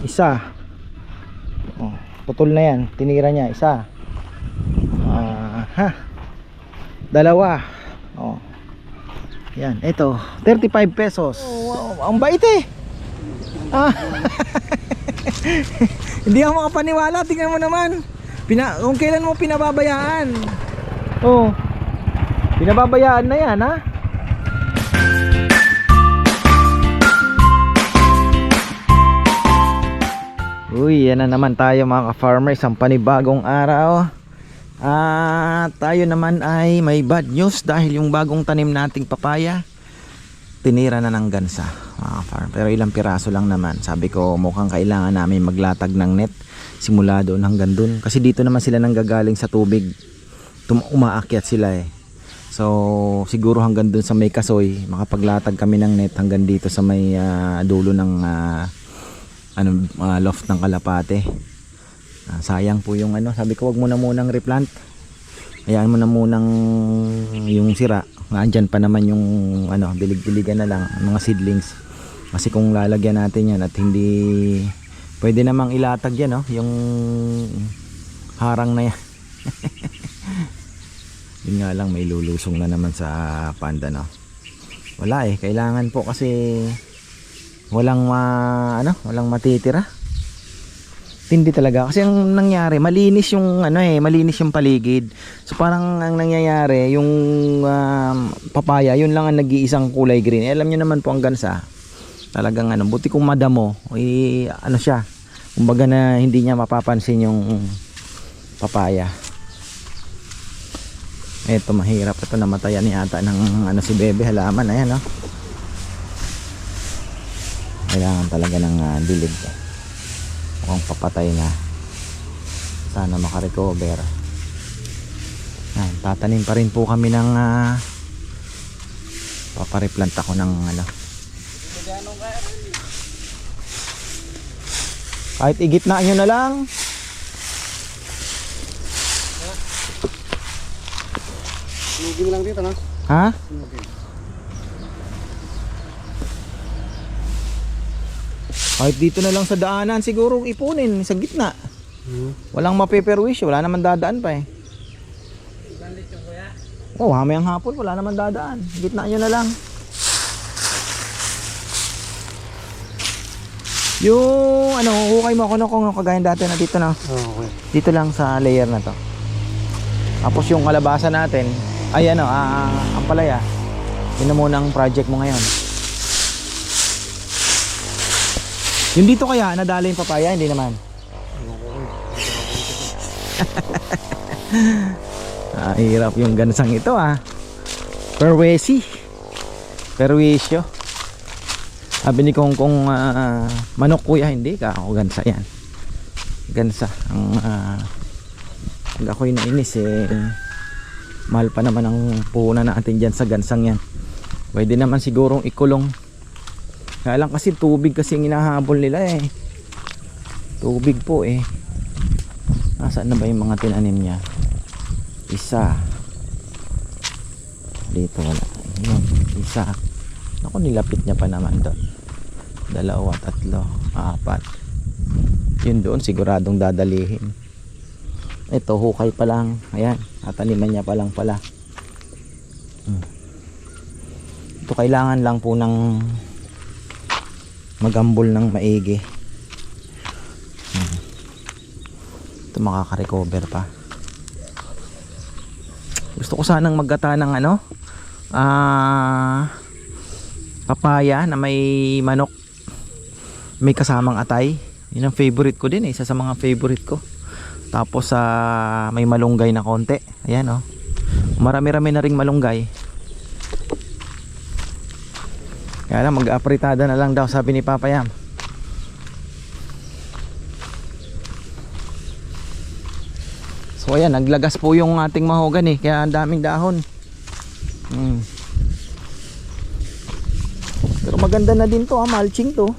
Isa. Oh, putol na yan. Tinira niya. Isa. Ah, ha. Dalawa. Oh. Yan. Ito. 35 pesos. Oh, wow. Ang bait eh. Ah. Hindi ako makapaniwala. Tingnan mo naman. Pina, kung kailan mo pinababayaan. Oh. Pinababayaan na yan ha. Uy, yan na naman tayo mga ka-farmer. Isang panibagong araw. At tayo naman ay may bad news Dahil yung bagong tanim nating papaya Tinira na ng gansa mga ka-farmer. Pero ilang piraso lang naman. Sabi ko mukhang kailangan namin maglatag ng net Simula doon hanggang doon. Kasi dito naman sila nanggagaling sa tubig. Tum umaakyat sila eh. So siguro hanggang doon sa may kasoy Makapaglatag kami ng net hanggang dito sa may ah, dulo ng ah, ano uh, loft ng kalapate? Ah, sayang po yung ano sabi ko wag mo na munang replant. Hayaan mo na munang yung sira. Nandyan pa naman yung ano bilig-biligan na lang mga seedlings. Kasi kung lalagyan natin yan at hindi pwede namang ilatag yan no yung harang na yan. Yun nga lang may lulusong na naman sa panda no? Wala eh. Kailangan po kasi walang ma ano walang matitira. Tindi talaga. Kasi ang nangyari malinis yung ano eh malinis yung paligid. So parang ang nangyayari yung um, papaya yun lang ang nag-iisang kulay green. Eh, alam niyo naman po ang gansa. Talagang ano buti kung madamo eh, ano siya. Kumbaga na hindi niya mapapansin yung papaya. Eto mahirap. Ito namatayan yata ng ano si bebe halaman. Ayan oh kailangan talaga ng uh, dilig mukhang papatay na sana makarecover Yan, tatanim pa rin po kami ng uh, papareplant ako ng ano kahit igit na nyo na lang Sinugin lang dito, no? ha? Sinugin. Kahit dito na lang sa daanan siguro ipunin sa gitna Hmm. walang mapeperwish wala naman dadaan pa eh Oh, hamayang hapon wala naman dadaan. Gitna nyo na lang. Yung ano, hukay mo ako no kung kagaya dati na dito na. Oh, okay. Dito lang sa layer na to. Tapos yung kalabasa natin, ay ano, ah, ang palaya. Yun na muna ang project mo ngayon. Yung dito kaya, nadala yung papaya, hindi naman. Ah, hirap yung gansang ito ah. Perwesi. Perwisyo. Sabi ni Kong Kong ah, manok kuya hindi ka ako gansa yan. Gansa ang uh, pag ako'y nainis eh mahal pa naman ang puhunan natin dyan sa gansang yan. Pwede naman sigurong ikulong. Kaya lang kasi tubig kasi ang hinahabol nila eh. Tubig po eh. Nasaan na ba yung mga tinanim niya? Isa. Dito wala. Yun, isa. Ako nilapit niya pa naman doon. Dalawa, tatlo, apat. Yun doon siguradong dadalihin. Ito hukay pa lang. Ayan, tataniman niya pa lang pala. Hmm. Ito kailangan lang po ng magambol ng maigi. Ito makaka-recover pa. Gusto ko sanang maggata ng ano? Ah papaya na may manok. May kasamang atay. Yun ang favorite ko din eh isa sa mga favorite ko. Tapos sa may malunggay na konti. Ayan oh. Marami-rami na ring malunggay kaya lang mag-apritada na lang daw sabi ni Papa Yam So ayan, naglagas po yung ating mahogan eh, kaya ang daming dahon. Hmm. Pero maganda na din to ha, mulching to.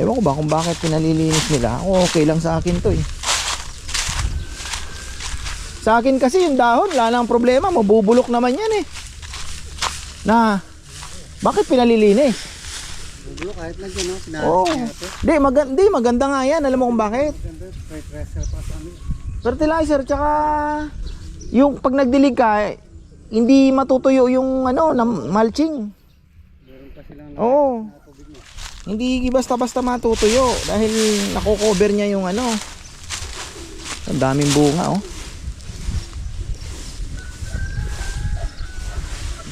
Ewan ko ba kung bakit pinalilinis nila. Ako okay lang sa akin to eh. Sa akin kasi yung dahon, wala nang problema, mabubulok naman yan eh. Na, bakit pinalilinis? Gulo kahit na no? Pinahal Oo. Di, maganda, di, maganda nga yan. Alam mo kung bakit? Pa sa amin. Fertilizer, tsaka yung pag nagdilig ka, eh, hindi matutuyo yung ano, na mulching. Meron pa silang Oo. tubig niya. Hindi basta-basta matutuyo dahil nako-cover niya yung ano. Ang daming bunga oh.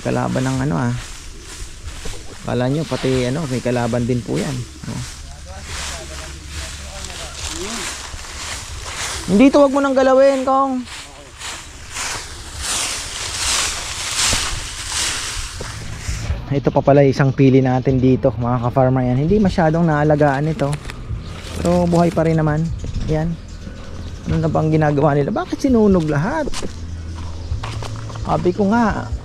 Kalaban ng ano ah. Kala nyo pati ano, may kalaban din po yan. Oh. Hindi to wag mo nang galawin kong. Ito pa pala isang pili natin dito mga ka-farmer yan. Hindi masyadong naalagaan ito. Pero buhay pa rin naman. Yan. Ano na bang ginagawa nila? Bakit sinunog lahat? Sabi ko nga.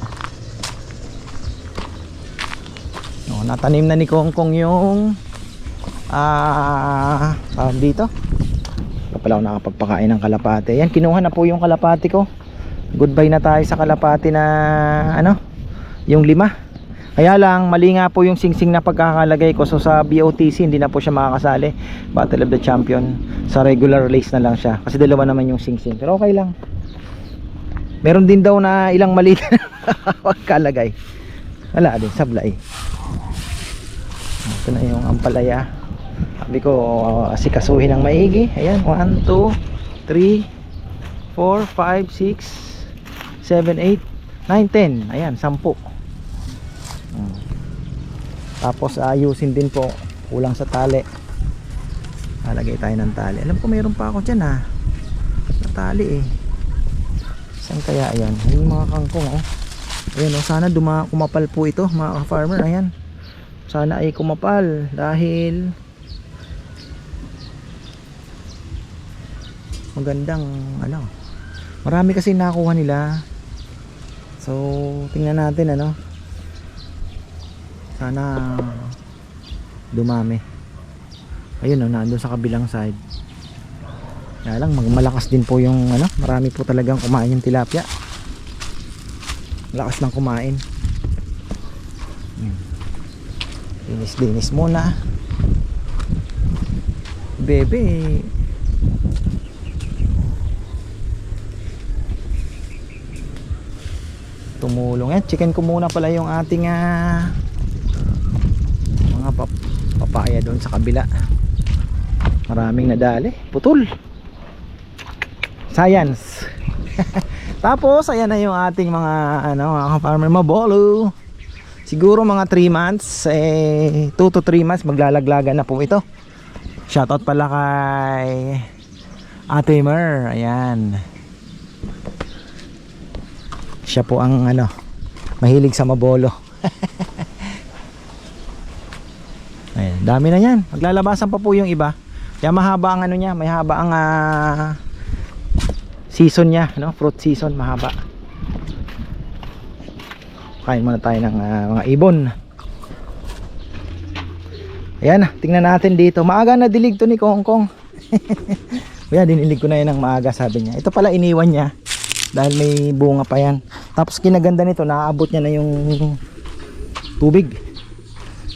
No, natanim na ni Kong Kong yung ah tawag dito. Pala ako nakapagpakain ng kalapate. Yan, kinuha na po yung kalapate ko. Goodbye na tayo sa kalapate na ano, yung lima. Kaya lang, mali nga po yung singsing na pagkakalagay ko. So sa BOTC, hindi na po siya makakasali. Battle of the Champion. Sa regular race na lang siya. Kasi dalawa naman yung singsing. Pero okay lang. Meron din daw na ilang mali na pagkalagay. Wala din, sablay. Ito na yung ampalaya. Sabi ko, uh, asikasuhin ng maigi. Ayan, 1, 2, 3, 4, 5, 6, 7, 8, 9, 10. Ayan, 10. Mm. Tapos ayusin din po kulang sa tali. Lalagay tayo ng tali. Alam ko mayroon pa ako diyan ha. Na tali eh. Saan kaya yan? Yung mga kangkong oh. Ayan oh, sana duma kumapal po ito mga farmer. Ayan. Sana ay kumapal dahil magandang ano. Marami kasi nakuha nila. So, tingnan natin ano sana dumami ayun o nandun sa kabilang side kaya lang mag- malakas din po yung ano marami po talagang kumain yung tilapia lakas ng kumain Hmm. Linis linis muna. Bebe. Tumulong yan. Chicken ko muna pala yung ating ah, mga pap papaya doon sa kabila. Maraming nadali. Putol. Science. Tapos ayan na yung ating mga ano mga farmer. Mabolo siguro mga 3 months eh 2 to 3 months maglalaglagan na po ito shoutout pala kay Ate Mer ayan siya po ang ano mahilig sa mabolo Ayan, dami na yan. Maglalabasan pa po yung iba. Kaya mahaba ang ano niya, may haba ang ah, season niya, no? Fruit season mahaba. Kain muna tayo ng ah, mga ibon. Ayan, tingnan natin dito. Maaga na dilig to ni Kong Kong. Kuya, dinilig ko na yan ng maaga sabi niya. Ito pala iniwan niya dahil may bunga pa yan. Tapos kinaganda nito, naaabot niya na yung tubig.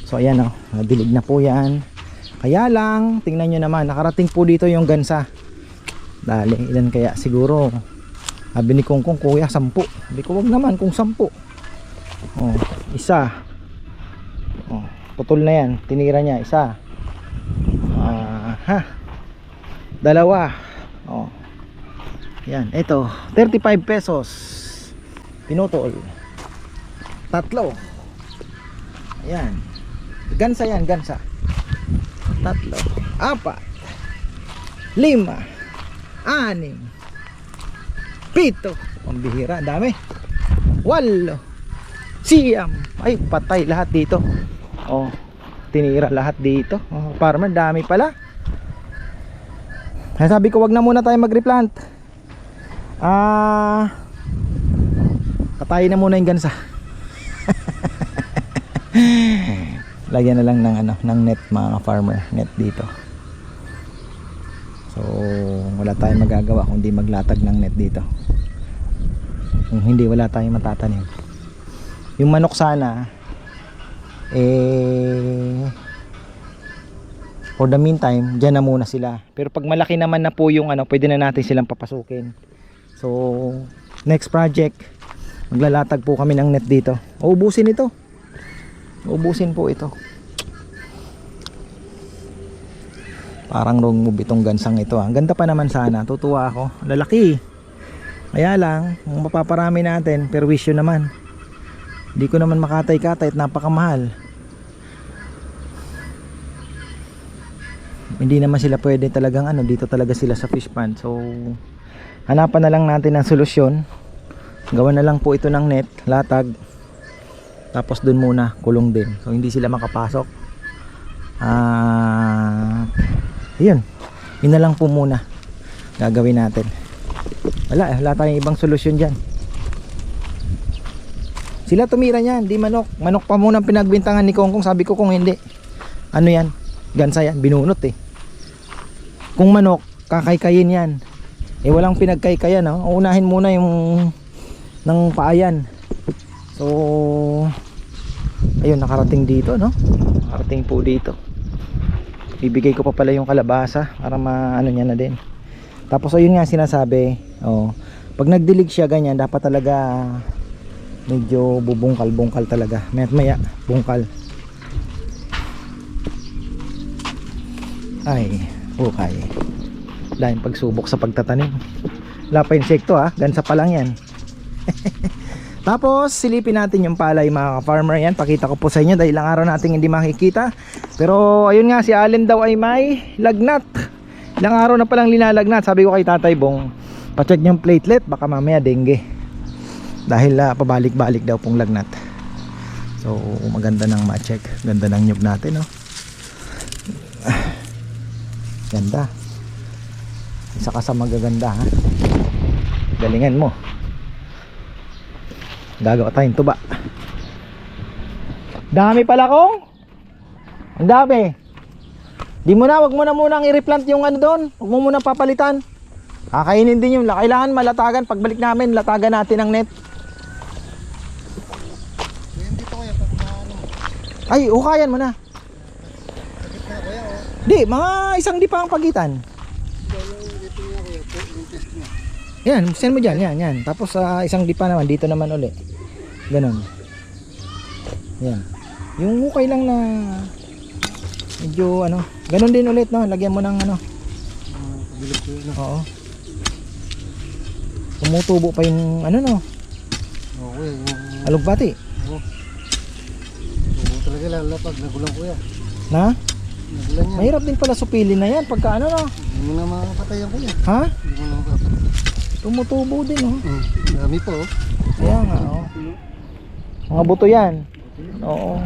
So ayan oh, dilig na po yan. Kaya lang, tingnan nyo naman, nakarating po dito yung gansa. Dali, ilan kaya? Siguro, sabi ni Kong Kong, kuya, sampu. Sabi ko, wag naman kung sampu. Oh, isa. Oh, putol na yan. Tinira niya, isa. Ah, ha. Dalawa. Oh. Yan, ito, 35 pesos. Pinutol. Tatlo. Ayan. Gansa yan, gansa. Tatlo. Apat. Lima. Anim. Pito. Pambihira, dami. Walo. Siyam. Ay, patay lahat dito. Oh, tinira lahat dito. Oh, farmer, dami pala. Kaya sabi ko, wag na muna tayo mag-replant. Ah, katayin na muna yung gansa. lagyan na lang ng ano ng net mga farmer net dito so wala tayong magagawa kundi maglatag ng net dito kung hindi wala tayong matatanim yung manok sana eh for the meantime, dyan na muna sila. Pero pag malaki naman na po yung ano, pwede na natin silang papasukin. So, next project, maglalatag po kami ng net dito. Uubusin ito. Uubusin po ito. Parang wrong move itong gansang ito. ah. Ang ganda pa naman sana. Tutuwa ako. Lalaki. Kaya lang, mapaparami natin, perwisyo naman. Hindi ko naman makatay-katay at napakamahal. Hindi naman sila pwede talagang ano, dito talaga sila sa fish pond. So, hanapan na lang natin ng solusyon. Gawa na lang po ito ng net, latag. Tapos dun muna, kulong din. So, hindi sila makapasok. Ah, yun. Yun na lang po muna gagawin natin. Wala, wala tayong ibang solusyon dyan. Sila tumira niyan, di manok. Manok pa muna ang pinagbintangan ni Kongkong. Sabi ko kung hindi. Ano yan? Gansa yan, binunot eh. Kung manok, kakaykayin yan. Eh walang pinagkaykayan, no? Unahin muna yung ng paayan. So, ayun, nakarating dito, no? Nakarating po dito. Bibigay ko pa pala yung kalabasa para maano niya na din. Tapos ayun nga sinasabi, oh, pag nagdilig siya ganyan, dapat talaga medyo bubungkal-bungkal talaga. Maya maya, bungkal. Ay, okay. Dahil pagsubok sa pagtatanim. Wala pa insekto ha, gansa pa lang yan. Tapos silipin natin yung palay mga farmer yan. Pakita ko po sa inyo dahil ilang araw nating hindi makikita. Pero ayun nga si Allen daw ay may lagnat. Ilang araw na palang linalagnat. Sabi ko kay Tatay Bong, pa-check yung platelet baka mamaya dengue. Dahil ah, pabalik-balik daw pong lagnat. So maganda nang ma-check. Ganda ng nyug natin no. Ganda. Isa ka sa magaganda ha. Galingan mo. Gagawa tayong tuba. Dami pala kong. Ang dami. Di mo na, wag mo na munang i-replant yung ano doon. Wag mo muna papalitan. Kakainin din yung kailangan malatagan. Pagbalik namin, latagan natin ang net. Ngayon dito kuya, pag maano, Ay, ukayan mo na. Di, mga isang di pa ang pagitan. Yan, send mo dyan, yan, yan. Tapos sa isang dipa naman, dito naman uli. Ganon. Yan. Yung ukay lang na medyo ano, ganon din ulit no, lagyan mo ng ano. Oo. Tumutubo pa yung ano no, yung, alugbati. Talaga lalo pag nagulang kuya. Na? Nagulan yan. Mahirap din pala supilin na yan pagka ano no. Hindi mo na makapatay yan kuya. Ha? Hindi mo na makapatay. Tumutubo din oh. Hmm, dami pa oh. Kaya nga oh. Mga buto yan. Oo.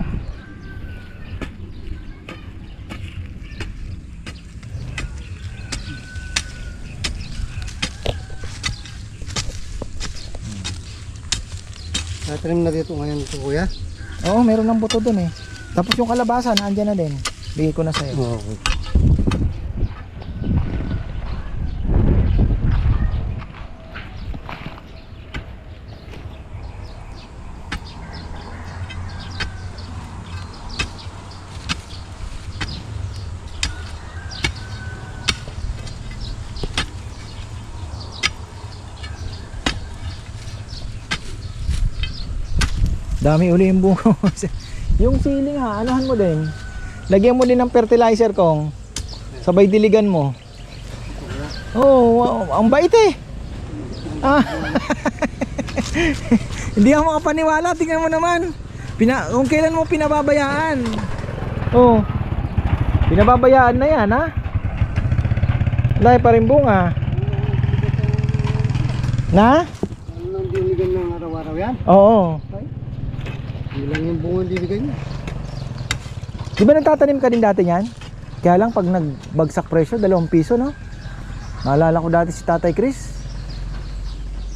Tatanim na dito ngayon ito kuya. Oo, meron ng buto dun eh. Tapos yung kalabasa, naandyan na din. Bigay ko na sa'yo. Okay. Dami uli yung bunga. yung siling ha, anuhan mo din. Lagyan mo din ng fertilizer kong. Sabay diligan mo. Oh, wow, ang bait eh. Ah. Hindi ako makapaniwala, tingnan mo naman. Pina, kung kailan mo pinababayaan. Oh. Pinababayaan na yan ha. Wala pa rin bunga. Na? Ano nang diligan ng araw-araw yan? Oo. Hindi lang yung bunga diligan niya. Di ba nagtatanim ka din dati niyan? Kaya lang pag nagbagsak presyo, dalawang piso, no? Naalala ko dati si Tatay Chris.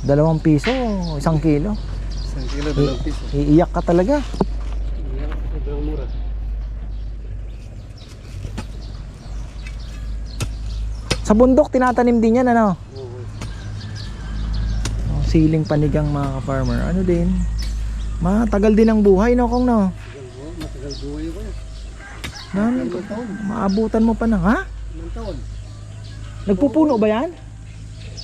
Dalawang piso, isang kilo. Isang kilo, dalawang piso. Iiyak ka talaga. Sa sobrang mura. Sa bundok, tinatanim din yan, ano? Oo. Oh, siling panigang mga farmer. Ano din? Matagal din ang buhay, no, kung no? Matagal din. Dami. Limang taon. Maabutan mo pa na, ha? Limang taon. Nagpupuno ba yan?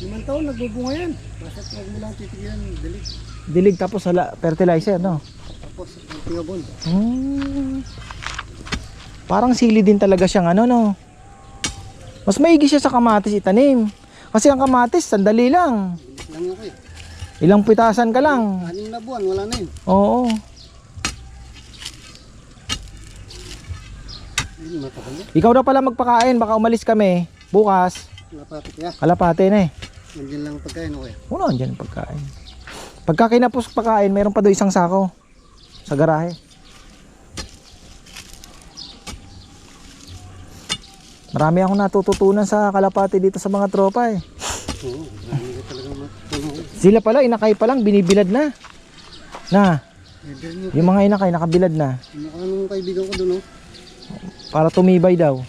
Limang taon, nagbubunga yan. Basta huwag mo lang titigilan, dilig. Dilig tapos hala, fertilizer, no? Tapos, ang tingabon. Hmm. Parang sili din talaga siyang ano, no? Mas maigi siya sa kamatis itanim. Kasi ang kamatis, sandali lang. Bilis lang ako eh. Ilang pitasan ka lang. Anim na buwan, wala na yun. Oo. Ikaw na pala magpakain, baka umalis kami. Bukas, Lapapit kaya. kalapate na eh. Nandiyan lang ang pagkain ako eh. Uno, andyan yung pagkain. Pagka kinapos pagkain, meron pa doon isang sako. Sa garahe. Marami akong natututunan sa kalapate dito sa mga tropa eh. Oo, marami. Sila pala, inakay pa lang, binibilad na. Na, yung mga inakay, nakabilad na. nung kaibigan ko doon oh. Para tumibay daw.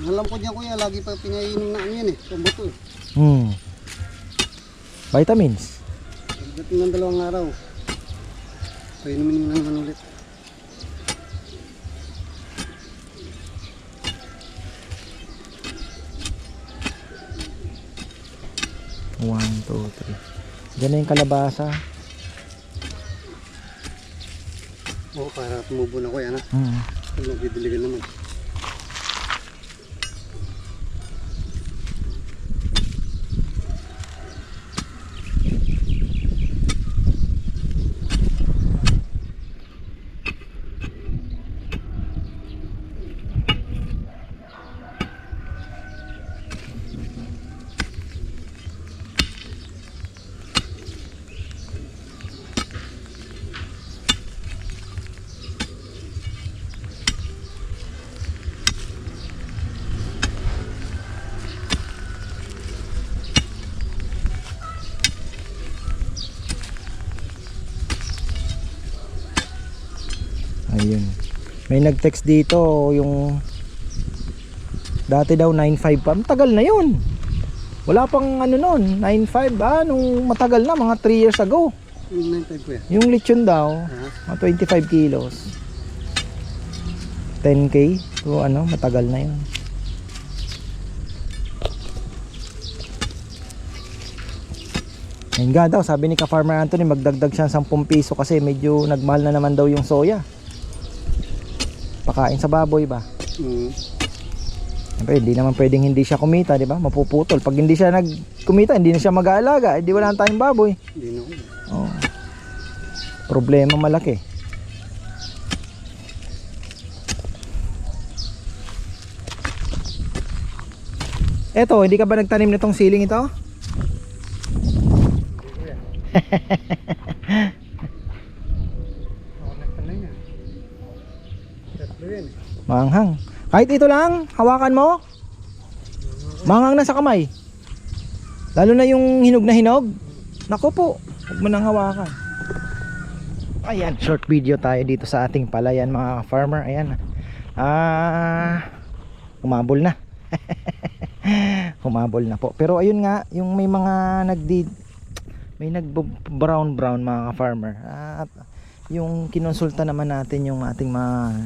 Alam ko niya kuya, lagi pa pinainom na ano yan eh. Pambuto eh. Hmm. Vitamins. Pagdating ng dalawang araw, painumin mo naman ulit. One, two, three. Diyan na yung kalabasa. Oo, para tumubo na ko yan ha. Hmm. Pag nagdidiligan naman. Ayun. May nag-text dito yung dati daw 9.5 pa. Matagal na yun. Wala pang ano nun, 9.5 ah, nung matagal na, mga 3 years ago. Yung 9.5 kuya. Yung lechon daw, mga 25 kilos. 10k. So ano, matagal na yun. Ayun nga daw, sabi ni ka-farmer Anthony, magdagdag siya ng 10 piso kasi medyo nagmahal na naman daw yung soya. Pakain sa baboy ba? Mm. Siyempre, hindi naman pwedeng hindi siya kumita, di ba? Mapuputol. Pag hindi siya nagkumita, hindi na siya mag-aalaga. Hindi wala na tayong baboy. Hindi na. Oh. Problema malaki. Eto, hindi ka ba nagtanim nitong siling ito? Ako nagtanay na. Tatlo yan. Manghang. Kahit ito lang, hawakan mo. Manghang na sa kamay. Lalo na yung hinog na hinog. Naku po, huwag mo nang hawakan. Ayan, short video tayo dito sa ating palayan mga farmer. Ayan. Ah, umabol na. umabol na po. Pero ayun nga, yung may mga nagdi may nag brown brown mga farmer. At yung kinonsulta naman natin yung ating mga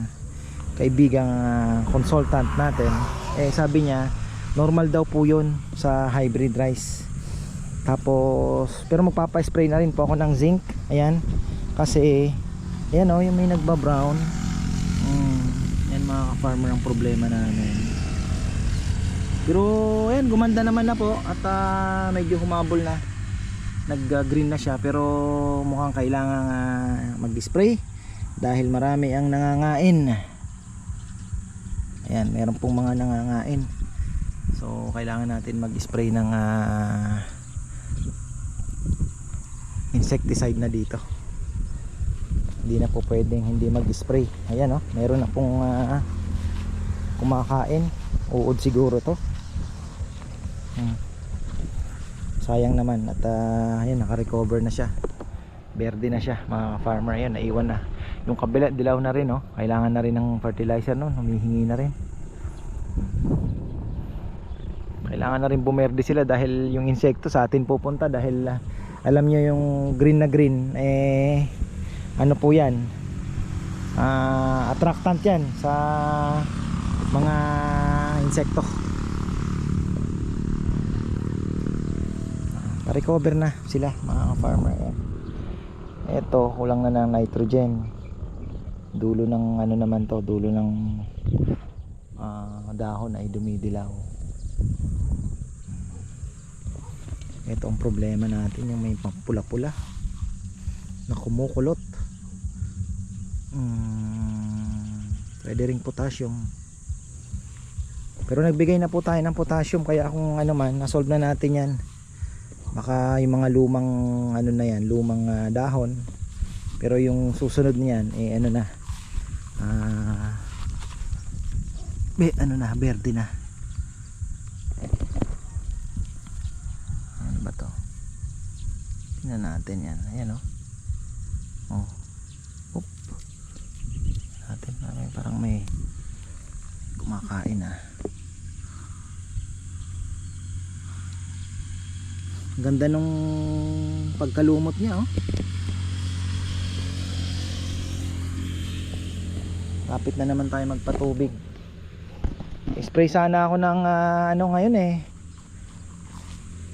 kaibigang ah, consultant natin eh sabi niya normal daw po yun sa hybrid rice. Tapos pero magpapa-spray na rin po ako ng zinc ayan. Kasi ayan o yung may nagba brown mm, yan mga farmer ang problema namin. Pero ayan gumanda naman na po at ah, medyo humabol na. Nag ah, green na siya pero mukhang kailangan mag-spray dahil marami ang nangangain Ayan, meron pong mga nangangain. So, kailangan natin mag-spray ng ah, insecticide na dito. Hindi na po pwedeng hindi mag-spray. Ayan, oh, meron na pong ah, kumakain. Uod siguro to. Hmm. Sayang naman at uh, ayan, naka-recover na siya. Berde na siya, mga farmer. Ayan, naiwan na. Yung kabila, dilaw na rin, oh. Kailangan na rin ng fertilizer, no? Humihingi na rin. Kailangan na rin bumerde sila dahil yung insekto sa atin pupunta dahil ah, alam nyo yung green na green, eh, ano po yan? ah, attractant yan sa mga insekto pa-recover na sila mga farmer eto kulang na ng nitrogen dulo ng ano naman to dulo ng ah, dahon ay dumidilaw. Ito ang problema natin yung may pula-pula na kumukulot. Mm, pwede ring potassium. Pero nagbigay na po tayo ng potassium kaya kung ano man nasolve na natin yan. Baka yung mga lumang ano na yan lumang ah, dahon. Pero yung susunod niyan eh ano na ah be, ano na berde na. Ano ba to? Tingnan natin yan. Ayan o oh. Oop. natin. May parang may kumakain ah. Ganda nung pagkalumot niya oh Kapit na naman tayo magpatubig. Spray sana ako ng ah, ano ngayon eh.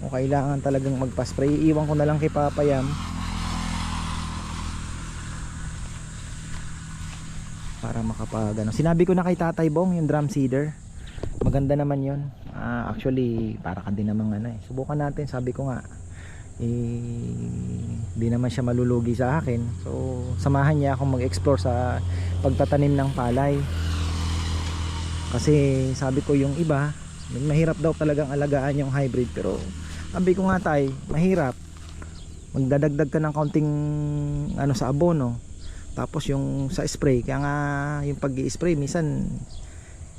O kailangan talagang magpa-spray. Iiwan ko na lang kay Papayam. Para makapag ano. Sinabi ko na kay Tatay Bong yung drum seeder. Maganda naman 'yon. Ah, actually, para ka din namang ano eh. Subukan natin, sabi ko nga. Eh, di naman siya malulugi sa akin. So, samahan niya akong mag-explore sa pagtatanim ng palay. Kasi sabi ko yung iba mahirap daw talagang alagaan yung hybrid. Pero sabi ko nga tay mahirap. Magdadagdag ka ng kaunting ano sa abono. Tapos yung sa spray kaya nga yung pag spray minsan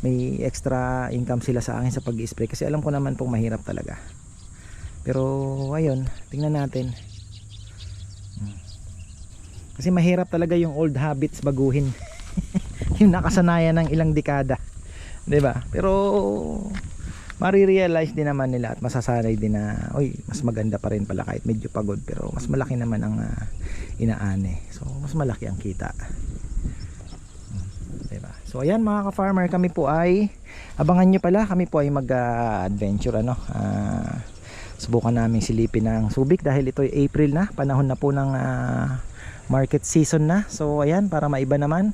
may extra income sila sa akin sa pag spray kasi alam ko naman pong mahirap talaga. Pero ayun tingnan natin. Kasi mahirap talaga yung old habits baguhin. Yung nakasanayan ng ilang dekada. 'di ba? Pero marirealize din naman nila at masasanay din na oy mas maganda pa rin pala kahit medyo pagod pero mas malaki naman ang ah, inaane so mas malaki ang kita. Hmm, 'di ba? So ayan mga ka-farmer kami po ay abangan nyo pala kami po ay mag-adventure ano? Ah, subukan namin silipin ng Subic dahil ito ay April na panahon na po ng ah, market season na. So ayan para maiba naman.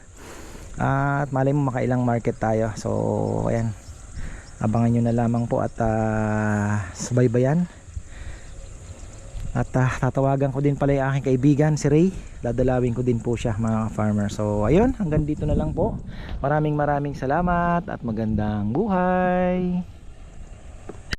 At malay mo makailang market tayo. So ayan. Abangan nyo na lamang po at uh, subaybayan. At ah, tatawagan ko din pala yung aking kaibigan si Ray. Dadalawin ko din po siya mga farmer. So ayun hanggang dito na lang po. Maraming maraming salamat at magandang buhay